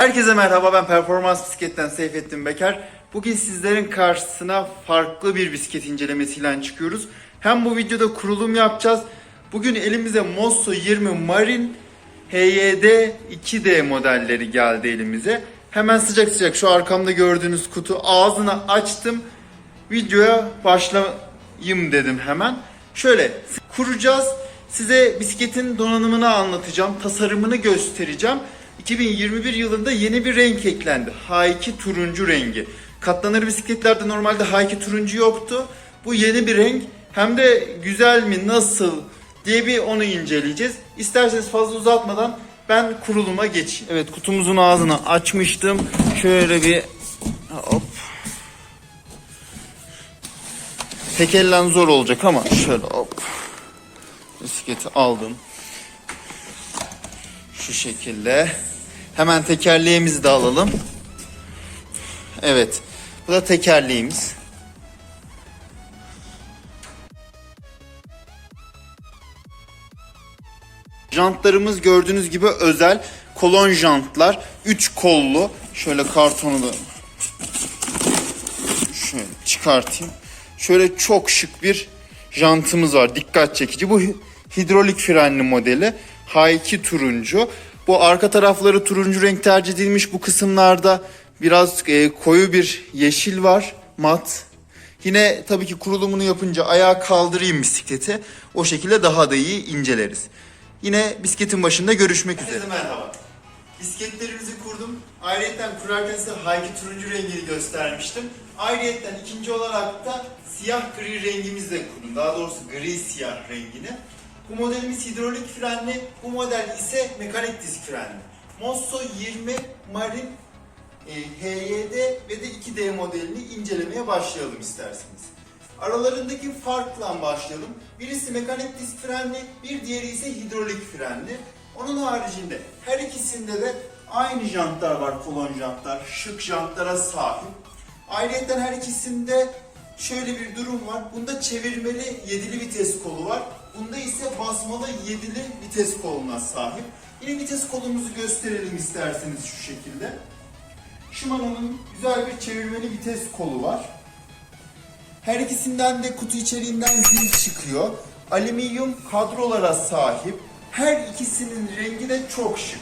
Herkese merhaba ben Performans Bisiklet'ten Seyfettin Beker. Bugün sizlerin karşısına farklı bir bisiklet incelemesiyle çıkıyoruz. Hem bu videoda kurulum yapacağız. Bugün elimize Mosso 20 Marine HYD 2D modelleri geldi elimize. Hemen sıcak sıcak şu arkamda gördüğünüz kutu ağzını açtım. Videoya başlayayım dedim hemen. Şöyle kuracağız. Size bisikletin donanımını anlatacağım. Tasarımını göstereceğim. 2021 yılında yeni bir renk eklendi. H2 turuncu rengi. Katlanır bisikletlerde normalde H2 turuncu yoktu. Bu yeni bir renk. Hem de güzel mi, nasıl diye bir onu inceleyeceğiz. İsterseniz fazla uzatmadan ben kuruluma geçeyim. Evet kutumuzun ağzını açmıştım. Şöyle bir hop. Tek zor olacak ama şöyle hop. Bisikleti aldım. Şu şekilde. Hemen tekerleğimizi de alalım. Evet. Bu da tekerleğimiz. Jantlarımız gördüğünüz gibi özel kolon jantlar. 3 kollu. Şöyle kartonu da şöyle çıkartayım. Şöyle çok şık bir jantımız var. Dikkat çekici. Bu hidrolik frenli modeli. H2 turuncu. Bu arka tarafları turuncu renk tercih edilmiş. Bu kısımlarda biraz e, koyu bir yeşil var. Mat. Yine tabii ki kurulumunu yapınca ayağa kaldırayım bisikleti. O şekilde daha da iyi inceleriz. Yine bisikletin başında görüşmek üzere. merhaba. Bisikletlerimizi kurdum. Ayrıyeten kurarken size Hayki turuncu rengini göstermiştim. Ayrıyeten ikinci olarak da siyah gri rengimizle kurdum. Daha doğrusu gri siyah rengini. Bu modelimiz hidrolik frenli, bu model ise mekanik disk frenli. Mosso 20 Marine e, HYD ve de 2D modelini incelemeye başlayalım isterseniz. Aralarındaki farkla başlayalım. Birisi mekanik disk frenli, bir diğeri ise hidrolik frenli. Onun haricinde her ikisinde de aynı jantlar var, kolon jantlar, şık jantlara sahip. Ayrıca her ikisinde şöyle bir durum var. Bunda çevirmeli yedili vites kolu var. Bunda ise basmalı yedili vites koluna sahip. Yine vites kolumuzu gösterelim isterseniz şu şekilde. Shimano'nun güzel bir çevirmeli vites kolu var. Her ikisinden de kutu içeriğinden zil çıkıyor. Alüminyum kadrolara sahip. Her ikisinin rengi de çok şık.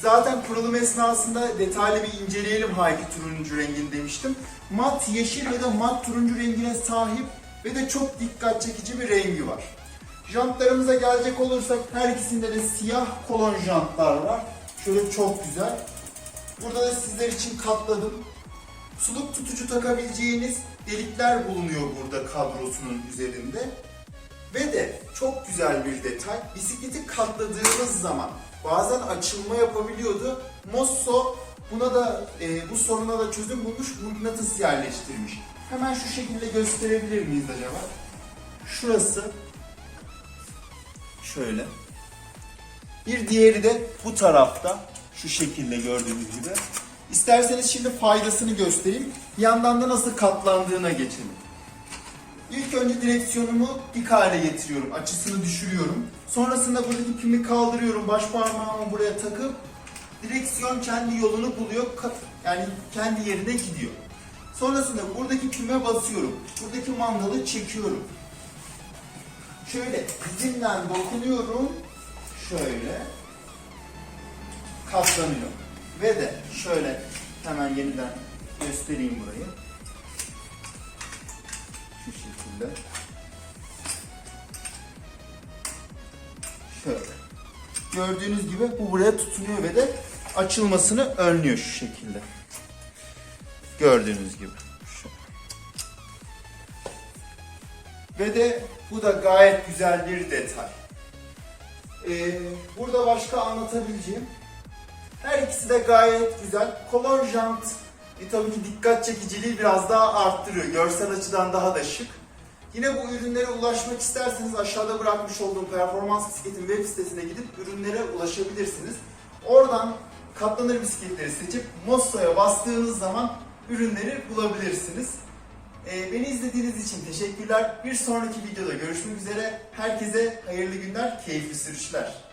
Zaten kurulum esnasında detaylı bir inceleyelim Hayki turuncu rengini demiştim. Mat yeşil ve de mat turuncu rengine sahip ve de çok dikkat çekici bir rengi var. Jantlarımıza gelecek olursak her ikisinde de siyah kolon jantlar var. Şöyle çok güzel. Burada da sizler için katladım. Suluk tutucu takabileceğiniz delikler bulunuyor burada kadrosunun üzerinde. Ve de çok güzel bir detay. Bisikleti katladığınız zaman bazen açılma yapabiliyordu. Mosso buna da e, bu soruna da çözüm bulmuş mıknatıs yerleştirmiş. Hemen şu şekilde gösterebilir miyiz acaba? Şurası şöyle. Bir diğeri de bu tarafta şu şekilde gördüğünüz gibi. İsterseniz şimdi faydasını göstereyim. Bir yandan da nasıl katlandığına geçelim. İlk önce direksiyonumu dik hale getiriyorum. Açısını düşürüyorum. Sonrasında buradaki pimi kaldırıyorum. Baş parmağımı buraya takıp direksiyon kendi yolunu buluyor. Yani kendi yerine gidiyor. Sonrasında buradaki pime basıyorum. Buradaki mandalı çekiyorum. Şöyle dizimden dokunuyorum. Şöyle katlanıyor. Ve de şöyle hemen yeniden göstereyim burayı. Şu şekilde. Şöyle. Gördüğünüz gibi bu buraya tutunuyor ve de açılmasını önlüyor şu şekilde. Gördüğünüz gibi. Ve de bu da gayet güzel bir detay. Ee, burada başka anlatabileceğim her ikisi de gayet güzel. Kolon jant e, tabii ki dikkat çekiciliği biraz daha arttırıyor. Görsel açıdan daha da şık. Yine bu ürünlere ulaşmak isterseniz aşağıda bırakmış olduğum Performans Bisiklet'in web sitesine gidip ürünlere ulaşabilirsiniz. Oradan katlanır bisikletleri seçip Mosso'ya bastığınız zaman ürünleri bulabilirsiniz. Ee, beni izlediğiniz için teşekkürler. Bir sonraki videoda görüşmek üzere. Herkese hayırlı günler, keyifli sürüşler.